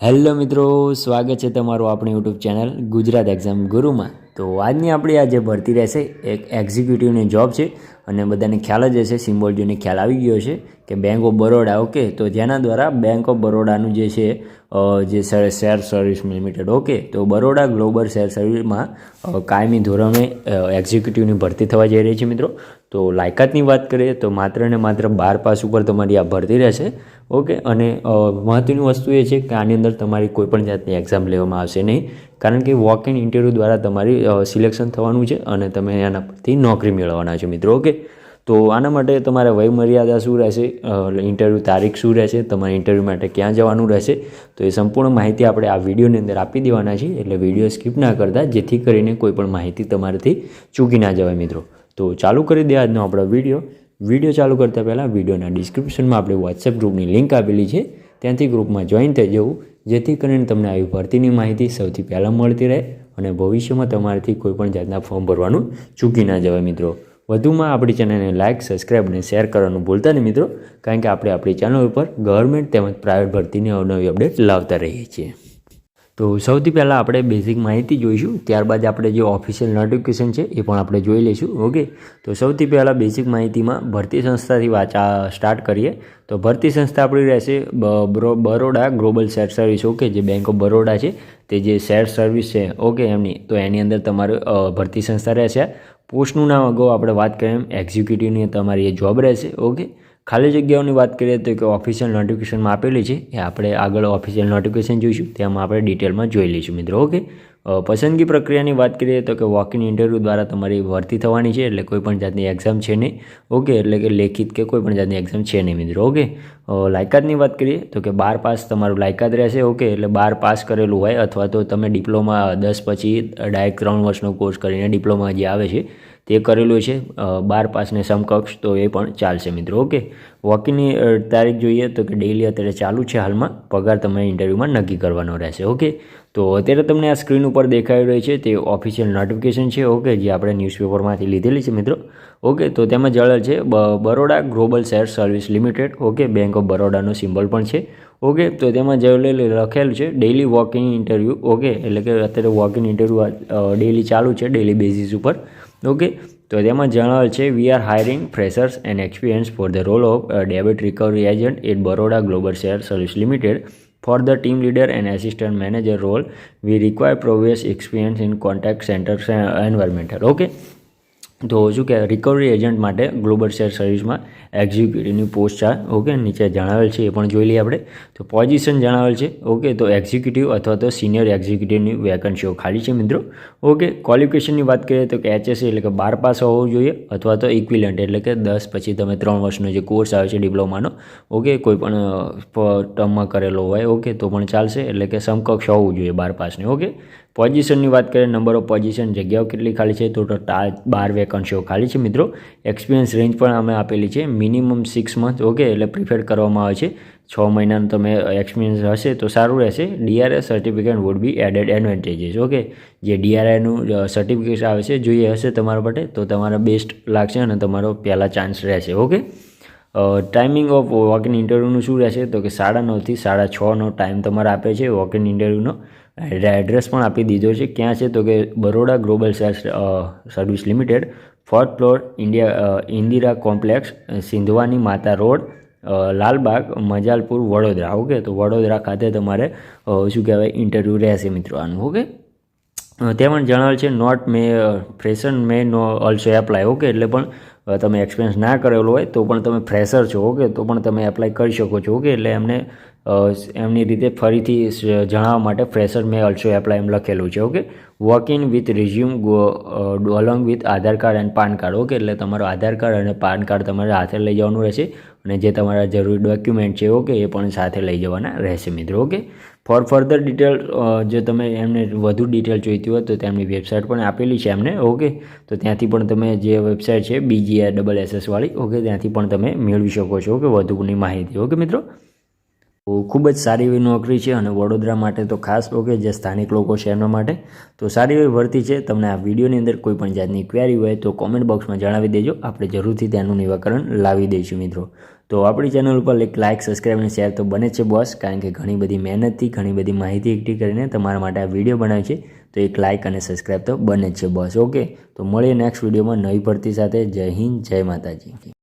Hello મિત્રો, સ્વાગત છે તમારું આપણી યુટ્યુબ ચેનલ ગુજરાત એક્ઝામ ગુરુમાં. તો આજની આપણી આ જે ભરતી રહેશે એક એક્ઝિક્યુટિવની જોબ છે અને બધાને ખ્યાલ જ હશે સિમ્બોલજીને ખ્યાલ આવી ગયો છે કે બેંક ઓફ બરોડા ઓકે તો જેના દ્વારા બેંક ઓફ બરોડાનું જે છે જે શેર સર્વિસ લિમિટેડ ઓકે તો બરોડા ગ્લોબલ શેર સર્વિસમાં કાયમી ધોરણે એક્ઝિક્યુટિવની ભરતી થવા જઈ રહી છે મિત્રો. તો લાયકાતની વાત કરીએ તો માત્ર ને માત્ર બાર પાસ ઉપર તમારી આ ભરતી રહેશે, ઓકે? અને મહત્ત્વની વસ્તુ એ છે કે આની અંદર તમારી કોઈપણ જાતની એક્ઝામ લેવામાં આવશે નહીં, કારણ કે વોક ઇન ઇન્ટરવ્યૂ દ્વારા તમારી સિલેક્શન થવાનું છે અને તમે એના પરથી નોકરી મેળવવાના છો મિત્રો, ઓકે? તો આના માટે તમારે વયમર્યાદા શું રહેશે? ઇન્ટરવ્યૂ તારીખ શું રહેશે? તમારે ઇન્ટરવ્યૂ માટે ક્યાં જવાનું રહેશે? તો એ સંપૂર્ણ માહિતી આપણે આ વિડીયોની અંદર આપી દેવાના છીએ, એટલે વીડિયો સ્કીપ ના કરતા, જેથી કરીને કોઈ પણ માહિતી તમારાથી ચૂકી ના જવાય મિત્રો. તો ચાલુ કરી દે આજનો આપણો વીડિયો. વીડિયો ચાલુ કરતાં પહેલાં વિડીયોના ડિસ્ક્રિપ્શનમાં આપણે વોટ્સએપ ગ્રુપની લિંક આપેલી છે. ત્યાંથી ગ્રુપમાં જોઈન થઈ જવું, જેથી કરીને તમને આવી ભરતીની માહિતી સૌથી પહેલાં મળતી રહે અને ભવિષ્યમાં તમારાથી કોઈપણ જાતના ફોર્મ ભરવાનું ચૂકી ના જવાય મિત્રો. વધુમાં આપણી ચેનલને લાઇક સબસ્ક્રાઈબ અને શેર કરવાનું ભૂલતા નહીં મિત્રો, કારણ કે આપણે આપણી ચેનલ ઉપર ગવર્મેન્ટ તેમજ પ્રાઇવેટ ભરતીની અવનવી અપડેટ લાવતા રહીએ છીએ. તો સૌથી પહેલાં આપણે બેઝિક માહિતી જોઈશું. ત્યારબાદ આપણે જે ઓફિશિયલ નોટિફિકેશન છે, એ પણ આપણે જોઈ લઈશું. ઓકે તો સૌથી પહેલાં બેઝિક માહિતીમાં ભરતી સંસ્થાથી વાંચા સ્ટાર્ટ કરીએ. તો ભરતી સંસ્થા આપણી રહેશે Baroda global share service okay જે બેંક ઓફ બરોડા છે, તે જે શેર સર્વિસ છે ઓકે એમની. તો એની અંદર તમારું ભરતી સંસ્થા રહેશે. પોસ્ટનું નામ અગાઉ આપણે વાત કરીએ એમ એક્ઝિક્યુટિવની તમારી એ જોબ રહેશે ઓકે ખાલી જગ્યાઓની વાત કરીએ તો કે ઓફિશિયલ નોટિફિકેશનમાં આપેલી છે. એ આપણે આગળ ઓફિશિયલ નોટિફિકેશન જોઈશું. તેમાં આપણે ડિટેલમાં જોઈ લઈશું મિત્રો ઓકે પસંદગી પ્રક્રિયાની વાત કરીએ તો કે વોક ઇન ઇન્ટરવ્યૂ દ્વારા તમારી ભરતી થવાની છે, એટલે કોઈ પણ જાતની એક્ઝામ છે નહીં ઓકે એટલે કે લેખિત કે કોઈ પણ જાતની એક્ઝામ છે નહીં મિત્રો ઓકે લાયકાતની વાત કરીએ તો કે બાર પાસ તમારું લાયકાત રહેશે ઓકે એટલે બાર પાસ કરેલું હોય અથવા તો તમે ડિપ્લોમા દસ પછી ડાયરેક્ટ ત્રણ વર્ષનો કોર્સ કરીને ડિપ્લોમા જે આવે છે તે કરેલું છે. બાર પાસને સમકક્ષ તો એ પણ ચાલશે મિત્રો, ઓકે? વોકિંગની તારીખ જોઈએ તો કે ડેઇલી અત્યારે ચાલુ છે હાલમાં. પગાર તમે ઇન્ટરવ્યૂમાં નક્કી કરવાનો રહેશે, ઓકે? તો અત્યારે તમને આ સ્ક્રીન ઉપર દેખાઈ રહ્યું છે, તે ઓફિશિયલ નોટિફિકેશન છે, ઓકે, જે આપણે ન્યૂઝપેપરમાંથી લીધેલી છે મિત્રો, ઓકે? તો તેમાં જળેલ છે Baroda global share service limited, okay? Bank of બરોડાનો symbol પણ છે, ઓકે? તો તેમાં જે લખેલું છે ડેઇલી વોકિંગ ઇન્ટરવ્યૂ ઓકે? એટલે કે અત્યારે વોકિંગ ઇન્ટરવ્યૂ ડેઇલી ચાલુ છે ડેઇલી બેઝિસ ઉપર. ઓકે તો તેમાં જણાવેલ છે we are hiring freshers and experience for the role of debit recovery agent at Baroda global share service limited for the team leader and assistant manager role we require proves experience in contact centre environmental okay તો શું કે recovery agent માટે global share સર્વિસમાં એક્ઝિક્યુટિવની post આ okay નીચે જણાવેલ છે, એ પણ જોઈ લઈએ આપણે. તો પોઝિશન જણાવેલ છે. ઓકે તો એક્ઝિક્યુટિવ અથવા તો સિનિયર એક્ઝિક્યુટિવની વેકન્સીઓ ખાલી છે મિત્રો. ઓકે ક્વોલિફિકેશનની વાત કરીએ તો કે એચએસસી એટલે કે બાર પાસ હોવું જોઈએ અથવા તો ઇક્વિલન્ટ એટલે કે દસ પછી તમે ત્રણ વર્ષનો જે કોર્સ આવે છે ડિપ્લોમાનો ઓકે કોઈ પણ ટર્મમાં કરેલો હોય. ઓકે તો પણ ચાલશે એટલે કે સમકક્ષ હોવું જોઈએ બાર પાસની. ઓકે પોઝિશનની વાત કરીએ નંબર ઓફ પોઝિશન જગ્યાઓ કેટલી ખાલી છે, તો બાર વેકન્સીઓ ખાલી છે મિત્રો. એક્સપિરિયન્સ રેન્જ પણ અમે આપેલી છે મિનિમમ સિક્સ મંથ ઓકે એટલે પ્રિફેર કરવામાં આવે છે. છ મહિનાનું તમે એક્સપિરિયન્સ હશે તો સારું રહેશે. DRS certificate would be added advantages okay જે ડીઆરઆઈનું સર્ટિફિકેટ આવે છે જોઈએ હશે તમારા માટે, તો તમારા બેસ્ટ લાગશે અને તમારો પહેલાં ચાન્સ રહેશે okay timing of walk in ઇન્ટરવ્યૂનું શું રહેશે? તો કે સાડા નવથી સાડા છનો ટાઈમ તમારે આપે છે વોક ઇન ઇન્ટરવ્યૂનો એડ્રેસ પણ આપી દીધો છે. ક્યાં છે? તો કે Baroda global service limited fourth floor India Indira complex Sindhvani માતા રોડ લાલબાગ, મજાલપુર, વડોદરા. ઓકે? તો વડોદરા ખાતે તમારે શું કહેવાય ઇન્ટરવ્યૂ રહેશે મિત્રો આનું. ઓકે? તેમાં જણાવેલ છે note may freshers may no also apply okay એટલે પણ તમે એક્સપિરિયન્સ ના કરેલો હોય, તો પણ તમે ફ્રેશર છો ઓકે તો પણ તમે એપ્લાય કરી શકો છો ઓકે એટલે એમને એમની રીતે ફરીથી જણાવવા માટે ફ્રેશર મેં ઓલ્સો એપ્લાય એમ લખેલું છે okay walk in with resume along with Aadhaar card and PAN card okay એટલે તમારું આધાર કાર્ડ અને પાન કાર્ડ તમારે હાથે લઈ જવાનું રહેશે. અને જે તમારા જરૂરી ડોક્યુમેન્ટ છે ઓકે એ પણ સાથે લઈ જવાના રહેશે મિત્રો ઓકે ફોર ફર્ધર ડિટેલ જો તમે એમને વધુ ડિટેલ જોઈતી હોય તો તેમની વેબસાઇટ પણ આપેલી છે એમને ઓકે તો ત્યાંથી પણ તમે જે વેબસાઇટ છે બીજી ડબલ એસએસ વાળી ઓકે ત્યાંથી પણ તમે મેળવી શકો છો ઓકે વધુની માહિતી ઓકે મિત્રો? ખૂબ જ સારી એવી નોકરી છે અને વડોદરા માટે તો ખાસ ઓકે જે સ્થાનિક લોકો છે એમના માટે. તો સારી એવી ભરતી છે. તમને આ વિડીયોની અંદર કોઈ પણ જાતની ક્વેરી હોય તો કોમેન્ટ બોક્સમાં જણાવી દેજો. આપણે જરૂરથી તેનું નિવાકરણ લાવી દઈશું મિત્રો. તો આપણી ચેનલ ઉપર એક લાઇક સબસ્ક્રાઈબ અને શેર તો બને છે બોસ કારણ કે ઘણી બધી મહેનતથી, ઘણી બધી માહિતી એકઠી કરીને તમારા માટે આ વીડિયો બનાવે છે. તો એક લાઇક અને સબસ્ક્રાઈબ તો બને જ છે બોસ ઓકે તો મળીએ નેક્સ્ટ વિડીયોમાં નવી ભરતી સાથે. જય હિન્દ, જય માતાજી.